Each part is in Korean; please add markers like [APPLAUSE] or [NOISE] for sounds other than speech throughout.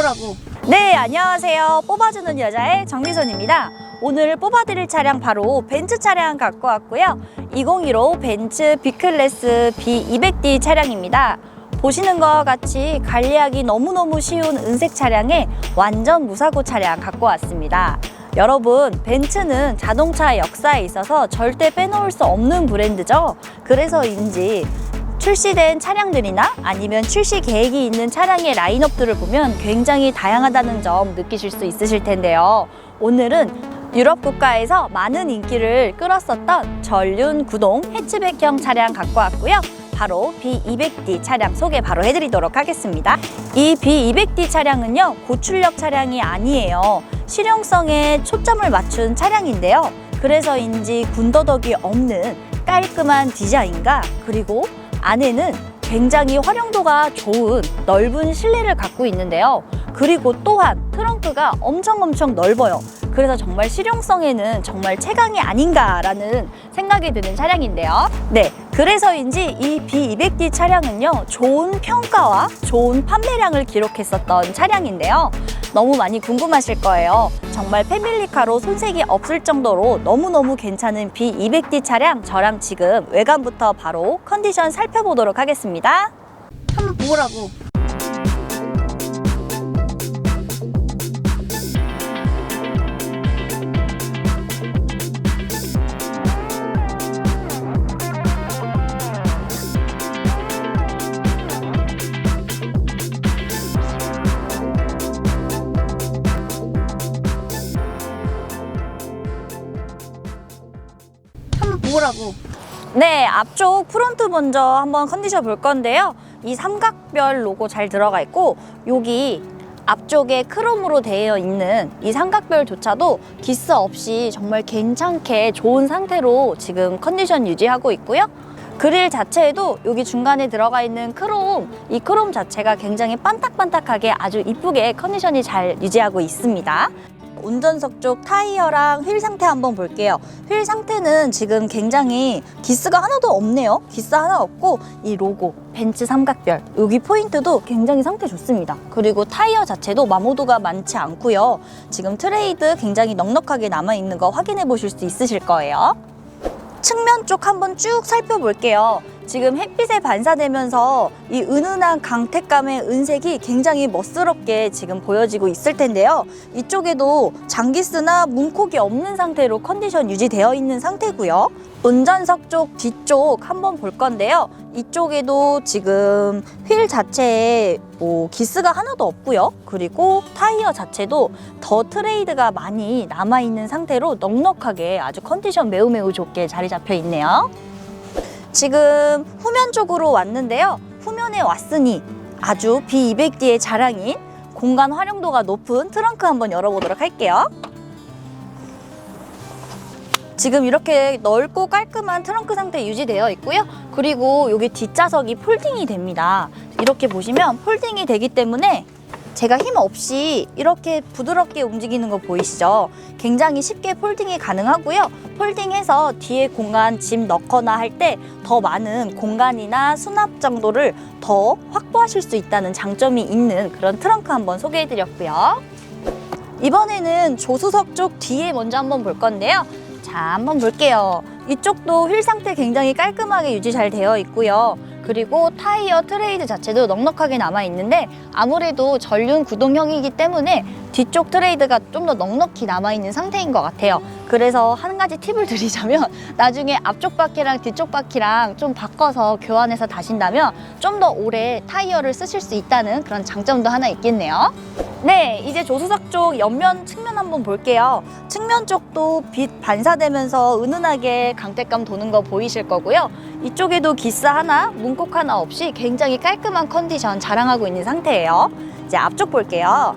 보라고. 네, 안녕하세요. 뽑아주는 여자의 정미선입니다. 오늘 뽑아드릴 차량 바로 벤츠 차량 갖고 왔고요. 2015 벤츠 B클래스 B200D 차량입니다. 보시는 것과 같이 관리하기 너무너무 쉬운 은색 차량에 완전 무사고 차량 갖고 왔습니다. 여러분, 벤츠는 자동차 역사에 있어서 절대 빼놓을 수 없는 브랜드죠. 그래서인지 출시된 차량들이나 아니면 출시 계획이 있는 차량의 라인업들을 보면 굉장히 다양하다는 점 느끼실 수 있으실 텐데요. 오늘은 유럽 국가에서 많은 인기를 끌었었던 전륜 구동 해치백형 차량 갖고 왔고요. 바로 B200D 차량 소개 바로 해드리도록 하겠습니다. 이 B200D 차량은요, 고출력 차량이 아니에요. 실용성에 초점을 맞춘 차량인데요. 그래서인지 군더더기 없는 깔끔한 디자인과 그리고 안에는 굉장히 활용도가 좋은 넓은 실내를 갖고 있는데요. 그리고 또한 트렁크가 엄청 엄청 넓어요. 그래서 정말 실용성에는 정말 최강이 아닌가라는 생각이 드는 차량인데요. 네. 그래서인지 이 B200D 차량은요, 좋은 평가와 좋은 판매량을 기록했었던 차량인데요. 너무 많이 궁금하실 거예요. 정말 패밀리카로 손색이 없을 정도로 너무너무 괜찮은 B200D 차량 저랑 지금 외관부터 바로 컨디션 살펴보도록 하겠습니다. 한번 보라고. 앞쪽 프론트 먼저 한번 컨디션 볼 건데요. 이 삼각별 로고 잘 들어가 있고 여기 앞쪽에 크롬으로 되어 있는 이 삼각별조차도 기스 없이 정말 괜찮게 좋은 상태로 지금 컨디션 유지하고 있고요. 그릴 자체에도 여기 중간에 들어가 있는 크롬, 이 크롬 자체가 굉장히 반딱반딱하게 아주 이쁘게 컨디션이 잘 유지하고 있습니다. 운전석 쪽 타이어랑 휠 상태 한번 볼게요. 휠 상태는 지금 굉장히 기스가 하나도 없네요. 기스 하나 없고 이 로고 벤츠 삼각별 여기 포인트도 굉장히 상태 좋습니다. 그리고 타이어 자체도 마모도가 많지 않고요. 지금 트레이드 굉장히 넉넉하게 남아 있는 거 확인해 보실 수 있으실 거예요. 측면 쪽 한번 쭉 살펴볼게요. 지금 햇빛에 반사되면서 이 은은한 강택감의 은색이 굉장히 멋스럽게 지금 보여지고 있을 텐데요. 이쪽에도 장기스나 문콕이 없는 상태로 컨디션 유지되어 있는 상태고요. 운전석 쪽 뒤쪽 한번 볼 건데요. 이쪽에도 지금 휠 자체에 뭐 기스가 하나도 없고요. 그리고 타이어 자체도 더 트레이드가 많이 남아 있는 상태로 넉넉하게 아주 컨디션 매우 매우 좋게 자리 잡혀 있네요. 지금 후면 쪽으로 왔는데요. 후면에 왔으니 아주 B200D의 자랑인 공간 활용도가 높은 트렁크 한번 열어보도록 할게요. 지금 이렇게 넓고 깔끔한 트렁크 상태 유지되어 있고요. 그리고 여기 뒷좌석이 폴딩이 됩니다. 이렇게 보시면 폴딩이 되기 때문에 제가 힘 없이 이렇게 부드럽게 움직이는 거 보이시죠? 굉장히 쉽게 폴딩이 가능하고요. 폴딩해서 뒤에 공간 짐 넣거나 할 때 더 많은 공간이나 수납 정도를 더 확보하실 수 있다는 장점이 있는 그런 트렁크 한번 소개해 드렸고요. 이번에는 조수석 쪽 뒤에 먼저 한번 볼 건데요. 자, 한번 볼게요. 이쪽도 휠 상태 굉장히 깔끔하게 유지 잘 되어 있고요. 그리고 타이어 트레이드 자체도 넉넉하게 남아 있는데 아무래도 전륜 구동형이기 때문에 뒤쪽 트레이드가 좀 더 넉넉히 남아 있는 상태인 것 같아요. 그래서 한 가지 팁을 [LAUGHS] 드리자면 나중에 앞쪽 바퀴랑 뒤쪽 바퀴랑 좀 바꿔서 교환해서 다신다면 좀 더 오래 타이어를 쓰실 수 있다는 그런 장점도 하나 있겠네요. 네, 이제 조수석 쪽 옆면 측면 한번 볼게요. 측면 쪽도 빛 반사되면서 은은하게 강택감 도는 거 보이실 거고요. 이쪽에도 기스 하나, 문콕 하나 없이 굉장히 깔끔한 컨디션 자랑하고 있는 상태예요. 이제 앞쪽 볼게요.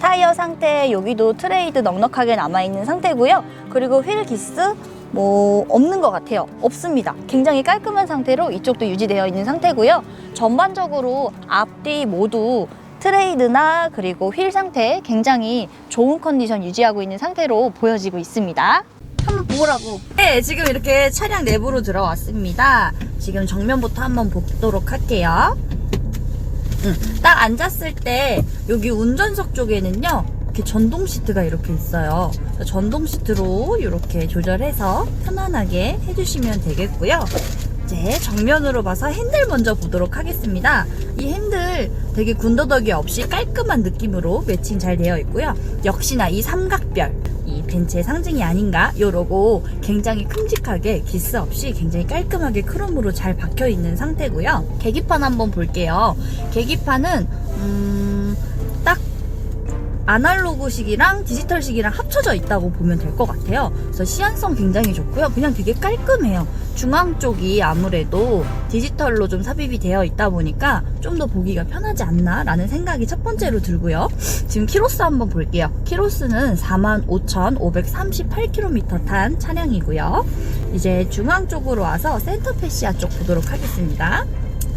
타이어 상태 여기도 트레이드 넉넉하게 남아있는 상태고요. 그리고 휠 기스, 뭐 없는 것 같아요. 없습니다. 굉장히 깔끔한 상태로 이쪽도 유지되어 있는 상태고요. 전반적으로 앞뒤 모두 트레이드나 그리고 휠 상태 굉장히 좋은 컨디션 유지하고 있는 상태로 보여지고 있습니다. 한번 보라고. 네, 지금 이렇게 차량 내부로 들어왔습니다. 지금 정면부터 한번 보도록 할게요. 음, 딱 앉았을 때 여기 운전석 쪽에는요. 이렇게 전동 시트가 이렇게 있어요. 전동 시트로 이렇게 조절해서 편안하게 해주시면 되겠고요. 이제 정면으로 봐서 핸들 먼저 보도록 하겠습니다. 이 핸들 되게 군더더기 없이 깔끔한 느낌으로 매칭 잘 되어 있고요. 역시나 이 삼각별, 이 벤츠의 상징이 아닌가? 요 로고 굉장히 큼직하게 기스 없이 굉장히 깔끔하게 크롬으로 잘 박혀 있는 상태고요. 계기판 한번 볼게요. 계기판은 음, 딱 아날로그식이랑 디지털식이랑 합쳐져 있다고 보면 될 것 같아요. 그래서 시안성 굉장히 좋고요. 그냥 되게 깔끔해요. 중앙 쪽이 아무래도 디지털로 좀 삽입이 되어 있다 보니까 좀 더 보기가 편하지 않나라는 생각이 첫 번째로 들고요. 지금 키로수 한번 볼게요. 키로수는 45,538km 탄 차량이고요. 이제 중앙 쪽으로 와서 센터페시아 쪽 보도록 하겠습니다.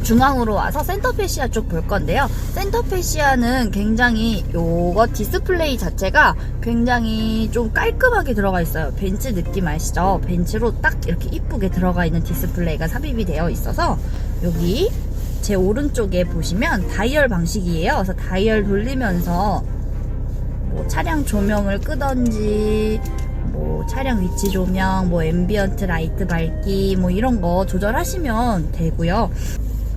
중앙으로 와서 센터페시아 쪽 볼 건데요. 센터페시아는 굉장히 요거 디스플레이 자체가 굉장히 좀 깔끔하게 들어가 있어요. 벤츠 느낌 아시죠? 벤츠로 딱 이렇게 이쁘게 들어가 있는 디스플레이가 삽입이 되어 있어서 여기 제 오른쪽에 보시면 다이얼 방식이에요. 그래서 다이얼 돌리면서 뭐 차량 조명을 끄던지 뭐 차량 위치 조명, 뭐 앰비언트 라이트 밝기 뭐 이런 거 조절하시면 되고요.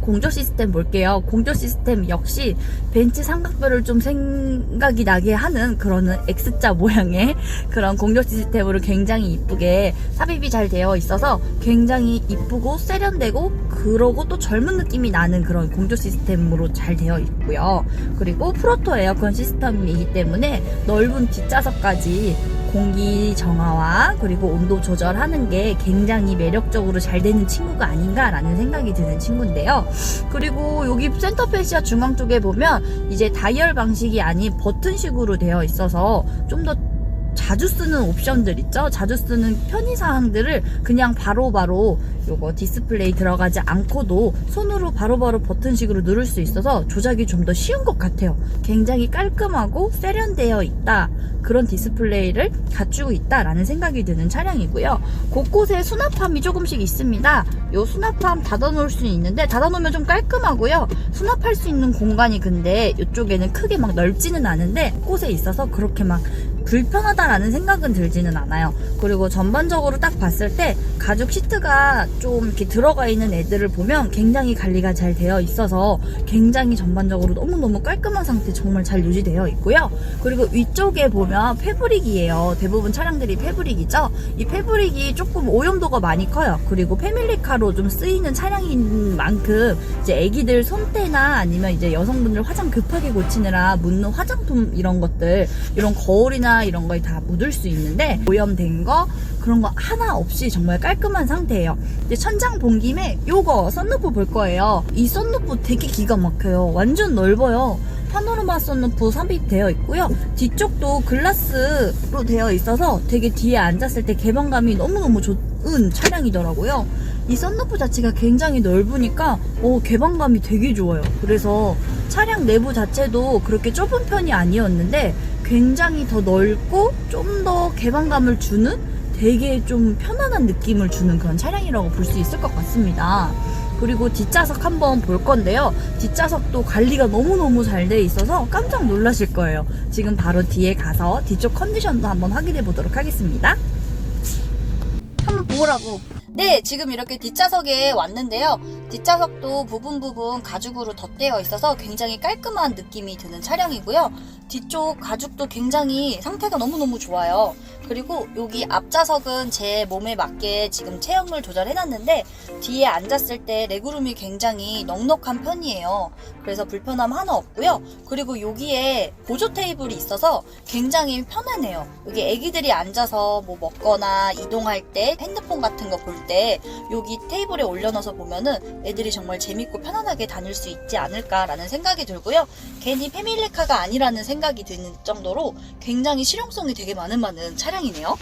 공조 시스템 볼게요. 공조 시스템 역시 벤츠 삼각별을 좀 생각이 나게 하는 그런 X자 모양의 [LAUGHS] 그런 공조 시스템으로 굉장히 이쁘게 삽입이 잘 되어 있어서 굉장히 이쁘고 세련되고 그러고 또 젊은 느낌이 나는 그런 공조 시스템으로 잘 되어 있고요. 그리고 프로토 에어컨 시스템이기 때문에 넓은 뒷좌석까지 공기 정화와 그리고 온도 조절하는 게 굉장히 매력적으로 잘 되는 친구가 아닌가라는 생각이 드는 친구인데요. 그리고 여기 센터페시아 중앙 쪽에 보면 이제 다이얼 방식이 아닌 버튼식으로 되어 있어서 좀더 자주 쓰는 옵션들 있죠? 자주 쓰는 편의사항들을 그냥 바로바로 요거 디스플레이 들어가지 않고도 손으로 바로바로 버튼식으로 누를 수 있어서 조작이 좀 더 쉬운 것 같아요. 굉장히 깔끔하고 세련되어 있다. 그런 디스플레이를 갖추고 있다라는 생각이 드는 차량이고요. 곳곳에 수납함이 조금씩 있습니다. 요 수납함 닫아놓을 수 있는데 닫아놓으면 좀 깔끔하고요. 수납할 수 있는 공간이 근데 이쪽에는 크게 막 넓지는 않은데 곳에 있어서 그렇게 막 불편하다라는 생각은 들지는 않아요. 그리고 전반적으로 딱 봤을 때 가죽 시트가 좀 이렇게 들어가 있는 애들을 보면 굉장히 관리가 잘 되어 있어서 굉장히 전반적으로 너무너무 깔끔한 상태 정말 잘 유지되어 있고요. 그리고 위쪽에 보면 패브릭이에요. 대부분 차량들이 패브릭이죠. 이 패브릭이 조금 오염도가 많이 커요. 그리고 패밀리카로 좀 쓰이는 차량인 만큼 이제 애기들 손때나 아니면 이제 여성분들 화장 급하게 고치느라 묻는 화장품 이런 것들 이런 거울이나 이런 거에 다 묻을 수 있는데 오염된 거 그런 거 하나 없이 정말 깔끔한 상태예요. 이제 천장 본 김에 요거 썬루프 볼 거예요. 이 썬루프 되게 기가 막혀요. 완전 넓어요. 파노라마 썬루프 삽입되어 있고요. 뒤쪽도 글라스로 되어 있어서 되게 뒤에 앉았을 때 개방감이 너무너무 좋은 차량이더라고요. 이 썬루프 자체가 굉장히 넓으니까 어, 개방감이 되게 좋아요. 그래서 차량 내부 자체도 그렇게 좁은 편이 아니었는데 굉장히 더 넓고 좀 더 개방감을 주는 되게 좀 편안한 느낌을 주는 그런 차량이라고 볼 수 있을 것 같습니다. 그리고 뒷좌석 한번 볼 건데요. 뒷좌석도 관리가 너무너무 잘 돼 있어서 깜짝 놀라실 거예요. 지금 바로 뒤에 가서 뒤쪽 컨디션도 한번 확인해 보도록 하겠습니다. 한번 보라고. 네, 지금 이렇게 뒷좌석에 왔는데요. 뒷좌석도 부분 부분 가죽으로 덧대어 있어서 굉장히 깔끔한 느낌이 드는 차량이고요. 뒤쪽 가죽도 굉장히 상태가 너무너무 좋아요. 그리고 여기 앞좌석은 제 몸에 맞게 지금 체형을 조절해놨는데 뒤에 앉았을 때 레그룸이 굉장히 넉넉한 편이에요. 그래서 불편함 하나 없고요. 그리고 여기에 보조 테이블이 있어서 굉장히 편하네요. 여기 애기들이 앉아서 뭐 먹거나 이동할 때 핸드폰 같은 거볼 때 여기 테이블에 올려놔서 보면은 애들이 정말 재밌고 편안하게 다닐 수 있지 않을까라는 생각이 들고요. 괜히 패밀리카가 아니라는 생각이 드는 정도로 굉장히 실용성이 되게 많은 많은 차량이네요.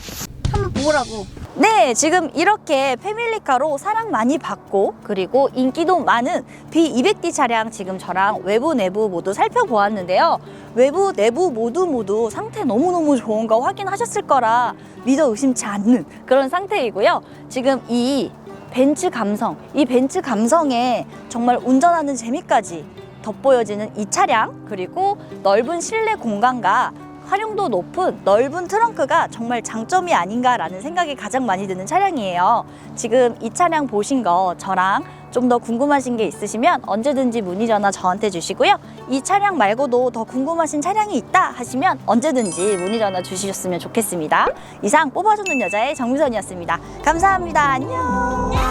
보라고. 네, 지금 이렇게 패밀리카로 사랑 많이 받고 그리고 인기도 많은 B200D 차량 지금 저랑 외부 내부 모두 살펴보았는데요. 외부 내부 모두 모두 상태 너무너무 좋은 거 확인하셨을 거라 믿어 의심치 않는 그런 상태이고요. 지금 이 벤츠 감성, 이 벤츠 감성에 정말 운전하는 재미까지 덧보여지는 이 차량 그리고 넓은 실내 공간과 활용도 높은 넓은 트렁크가 정말 장점이 아닌가라는 생각이 가장 많이 드는 차량이에요. 지금 이 차량 보신 거 저랑 좀더 궁금하신 게 있으시면 언제든지 문의 전화 저한테 주시고요. 이 차량 말고도 더 궁금하신 차량이 있다 하시면 언제든지 문의 전화 주셨으면 좋겠습니다. 이상 뽑아주는 여자의 정미선이었습니다. 감사합니다. 안녕.